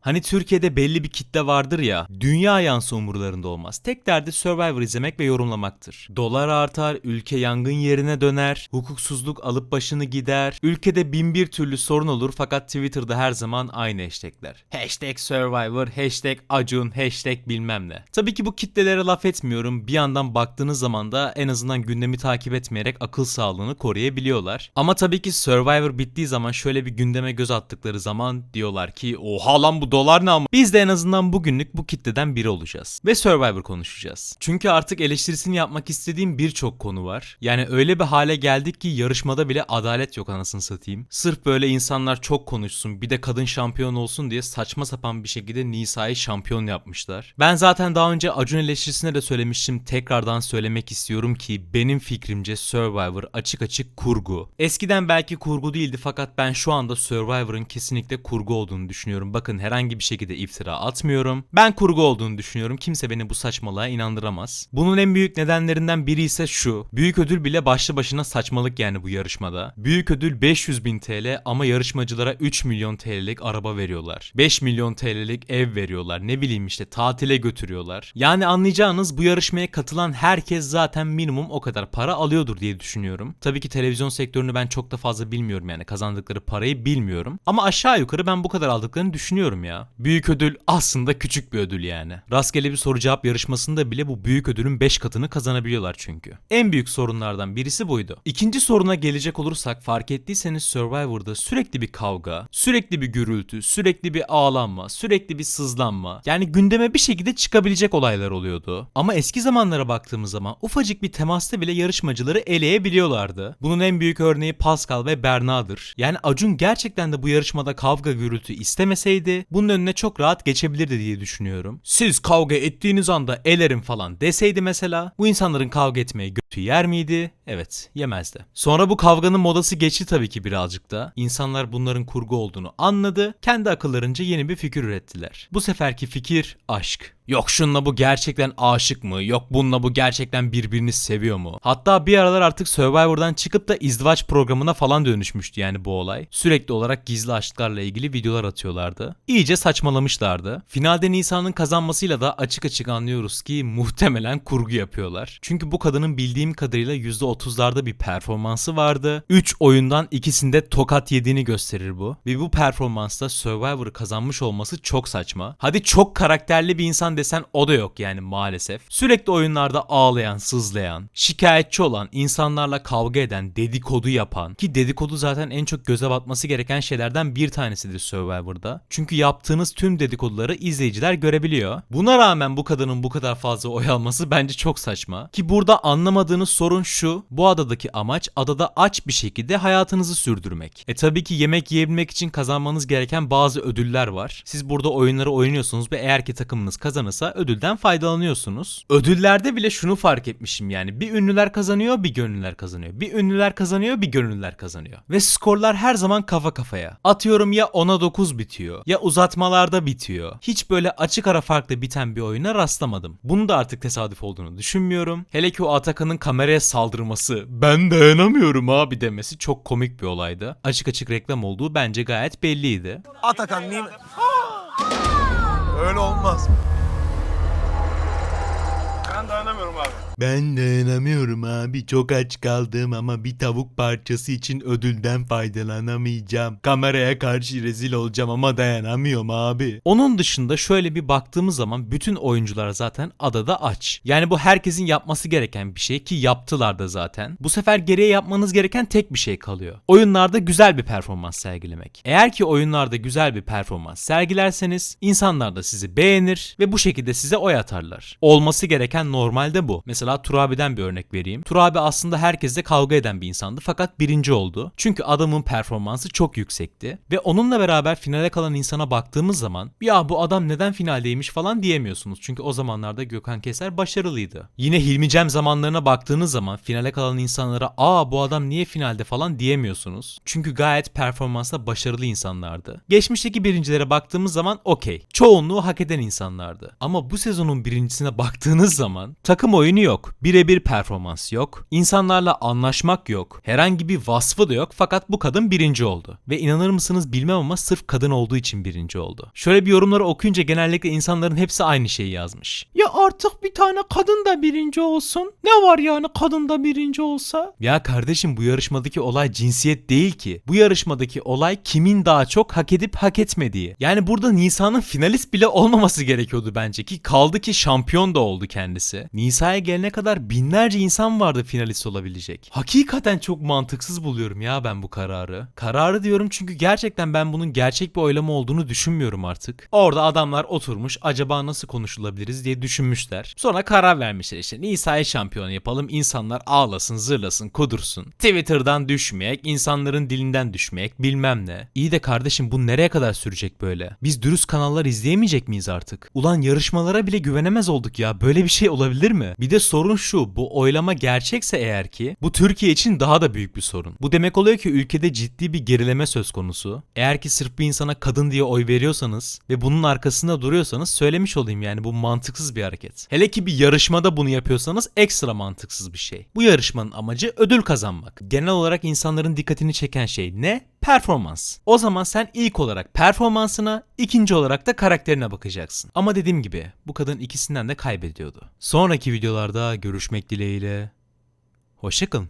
Hani Türkiye'de belli bir kitle vardır ya, dünya yansı umurlarında olmaz. Tek derdi Survivor izlemek ve yorumlamaktır. Dolar artar, ülke yangın yerine döner, hukuksuzluk alıp başını gider, ülkede bin bir türlü sorun olur fakat Twitter'da her zaman aynı hashtagler. Hashtag Survivor, hashtag Acun, hashtag bilmem ne. Tabii ki bu kitlelere laf etmiyorum. Bir yandan baktığınız zaman da en azından gündemi takip etmeyerek akıl sağlığını koruyabiliyorlar. Ama tabii ki Survivor bittiği zaman şöyle bir gündeme göz attıkları zaman diyorlar ki oha lan bu dolar ne ama. Biz de en azından bugünlük bu kitleden biri olacağız. Ve Survivor konuşacağız. Çünkü artık eleştirisini yapmak istediğim birçok konu var. Yani öyle bir hale geldik ki yarışmada bile adalet yok anasını satayım. Sırf böyle insanlar çok konuşsun bir de kadın şampiyon olsun diye saçma sapan bir şekilde Nisa'yı şampiyon yapmışlar. Ben zaten daha önce Acun eleştirisine de söylemiştim. Tekrardan söylemek istiyorum ki benim fikrimce Survivor açık açık kurgu. Eskiden belki kurgu değildi fakat ben şu anda Survivor'ın kesinlikle kurgu olduğunu düşünüyorum. Bakın herhangi bir şekilde iftira atmıyorum. Ben kurgu olduğunu düşünüyorum. Kimse beni bu saçmalığa inandıramaz. Bunun en büyük nedenlerinden biri ise şu. Büyük ödül bile başlı başına saçmalık yani bu yarışmada. Büyük ödül 500 bin TL ama yarışmacılara 3 milyon TL'lik araba veriyorlar. 5 milyon TL'lik ev veriyorlar. Ne bileyim işte tatile götürüyorlar. Yani anlayacağınız bu yarışmaya katılan herkes zaten minimum o kadar para alıyordur diye düşünüyorum. Tabii ki televizyon sektörünü ben çok da fazla bilmiyorum yani kazandıkları parayı bilmiyorum. Ama aşağı yukarı ben bu kadar aldıklarını düşünüyorum ya. Büyük ödül aslında küçük bir ödül yani. Rastgele bir soru cevap yarışmasında bile bu büyük ödülün 5 katını kazanabiliyorlar çünkü. En büyük sorunlardan birisi buydu. İkinci soruna gelecek olursak fark ettiyseniz Survivor'da sürekli bir kavga, sürekli bir gürültü, sürekli bir ağlanma, sürekli bir sızlanma. Yani gündeme bir şekilde çıkabilecek olaylar oluyordu. Ama eski zamanlara baktığımız zaman ufacık bir temasta bile yarışmacıları eleyebiliyorlardı. Bunun en büyük örneği Pascal ve Berna'dır. Yani Acun gerçekten de bu yarışmada kavga gürültü istemeseydi bunun önüne çok rahat geçebilirdi diye düşünüyorum. Siz kavga ettiğiniz anda elerim falan deseydi mesela bu insanların kavga etmeye götü yer miydi? Evet yemezdi. Sonra bu kavganın modası geçti tabii ki birazcık da. İnsanlar bunların kurgu olduğunu anladı. Kendi akıllarınca yeni bir fikir ürettiler. Bu seferki fikir aşk. Yok şunla bu gerçekten aşık mı? Yok bununla bu gerçekten birbirini seviyor mu? Hatta bir aralar artık Survivor'dan çıkıp da izdivaç programına falan dönüşmüştü yani bu olay. Sürekli olarak gizli aşklarla ilgili videolar atıyorlardı. İyice saçmalamışlardı. Finalde Nisa'nın kazanmasıyla da açık açık anlıyoruz ki muhtemelen kurgu yapıyorlar. Çünkü bu kadının bildiğim kadarıyla %30'larda bir performansı vardı. 3 oyundan ikisinde tokat yediğini gösterir bu. Ve bu performansta Survivor'ı kazanmış olması çok saçma. Hadi çok karakterli bir insan desen o da yok yani maalesef. Sürekli oyunlarda ağlayan, sızlayan, şikayetçi olan, insanlarla kavga eden, dedikodu yapan ki dedikodu zaten en çok göze batması gereken şeylerden bir tanesidir Survivor'da. Çünkü yaptığınız tüm dedikoduları izleyiciler görebiliyor. Buna rağmen bu kadının bu kadar fazla oy alması bence çok saçma. Ki burada anlamadığınız sorun şu. Bu adadaki amaç adada aç bir şekilde hayatınızı sürdürmek. E tabii ki yemek yiyebilmek için kazanmanız gereken bazı ödüller var. Siz burada oyunları oynuyorsunuz ve eğer ki takımınız kazanırsa ödülden faydalanıyorsunuz. Ödüllerde bile şunu fark etmişim yani. Bir ünlüler kazanıyor, bir gönüllüler kazanıyor. Bir ünlüler kazanıyor, bir gönüllüler kazanıyor. Ve skorlar her zaman kafa kafaya. Atıyorum ya 10'a 9 bitiyor ya uzatmalarda bitiyor. Hiç böyle açık ara farklı biten bir oyuna rastlamadım. Bunu da artık tesadüf olduğunu düşünmüyorum. Hele ki o Atakan'ın kameraya saldırması, ben dayanamıyorum abi demesi çok komik bir olaydı. Açık açık reklam olduğu bence gayet belliydi. Atakan niye... Öyle olmaz. Ben dayanamıyorum abi. Çok aç kaldım ama bir tavuk parçası için ödülden faydalanamayacağım. Kameraya karşı rezil olacağım ama dayanamıyorum abi. Onun dışında şöyle bir baktığımız zaman bütün oyuncular zaten adada aç. Yani bu herkesin yapması gereken bir şey ki yaptılar da zaten. Bu sefer geriye yapmanız gereken tek bir şey kalıyor. Oyunlarda güzel bir performans sergilemek. Eğer ki oyunlarda güzel bir performans sergilerseniz insanlar da sizi beğenir ve bu şekilde size oy atarlar. Olması gereken normalde bu. Mesela Turabi'den bir örnek vereyim. Turabi aslında herkesle kavga eden bir insandı fakat birinci oldu. Çünkü adamın performansı çok yüksekti. Ve onunla beraber finale kalan insana baktığımız zaman ya bu adam neden finaldeymiş falan diyemiyorsunuz. Çünkü o zamanlarda Gökhan Keser başarılıydı. Yine Hilmi Cem zamanlarına baktığınız zaman finale kalan insanlara aa bu adam niye finalde falan diyemiyorsunuz. Çünkü gayet performansla başarılı insanlardı. Geçmişteki birincilere baktığımız zaman okey. Çoğunluğu hak eden insanlardı. Ama bu sezonun birincisine baktığınız zaman takım oyunu yok. Yok. Birebir performans yok. İnsanlarla anlaşmak yok. Herhangi bir vasfı da yok fakat bu kadın birinci oldu. Ve inanır mısınız bilmem ama sırf kadın olduğu için birinci oldu. Şöyle bir yorumları okuyunca genellikle insanların hepsi aynı şeyi yazmış. Ya artık bir tane kadın da birinci olsun. Ne var yani kadın da birinci olsa? Ya kardeşim bu yarışmadaki olay cinsiyet değil ki. Bu yarışmadaki olay kimin daha çok hak edip hak etmediği. Yani burada Nisa'nın finalist bile olmaması gerekiyordu bence ki kaldı ki şampiyon da oldu kendisi. Nisa'ya gelene kadar binlerce insan vardı finalist olabilecek. Hakikaten çok mantıksız buluyorum ya ben bu kararı. Kararı diyorum çünkü gerçekten ben bunun gerçek bir oylama olduğunu düşünmüyorum artık. Orada adamlar oturmuş acaba nasıl konuşulabiliriz diye düşünmüşler. Sonra karar vermişler işte Nisa'yı şampiyon yapalım insanlar ağlasın zırlasın kudursun. Twitter'dan düşmeyek insanların dilinden düşmeyek bilmem ne. İyi de kardeşim bu nereye kadar sürecek böyle? Biz dürüst kanallar izleyemeyecek miyiz artık? Ulan yarışmalara bile güvenemez olduk ya. Böyle bir şey olabilir mi? Bir de sorun şu. Bu oylama gerçekse eğer ki bu Türkiye için daha da büyük bir sorun. Bu demek oluyor ki ülkede ciddi bir gerileme söz konusu. Eğer ki sırf bir insana kadın diye oy veriyorsanız ve bunun arkasında duruyorsanız söylemiş olayım yani bu mantıksız bir hareket. Hele ki bir yarışmada bunu yapıyorsanız ekstra mantıksız bir şey. Bu yarışmanın amacı ödül kazanmak. Genel olarak insanların dikkatini çeken şey ne? Performans. O zaman sen ilk olarak performansına, ikinci olarak da karakterine bakacaksın. Ama dediğim gibi bu kadın ikisinden de kaybediyordu. Sonraki videolarda görüşmek dileğiyle. Hoşçakalın.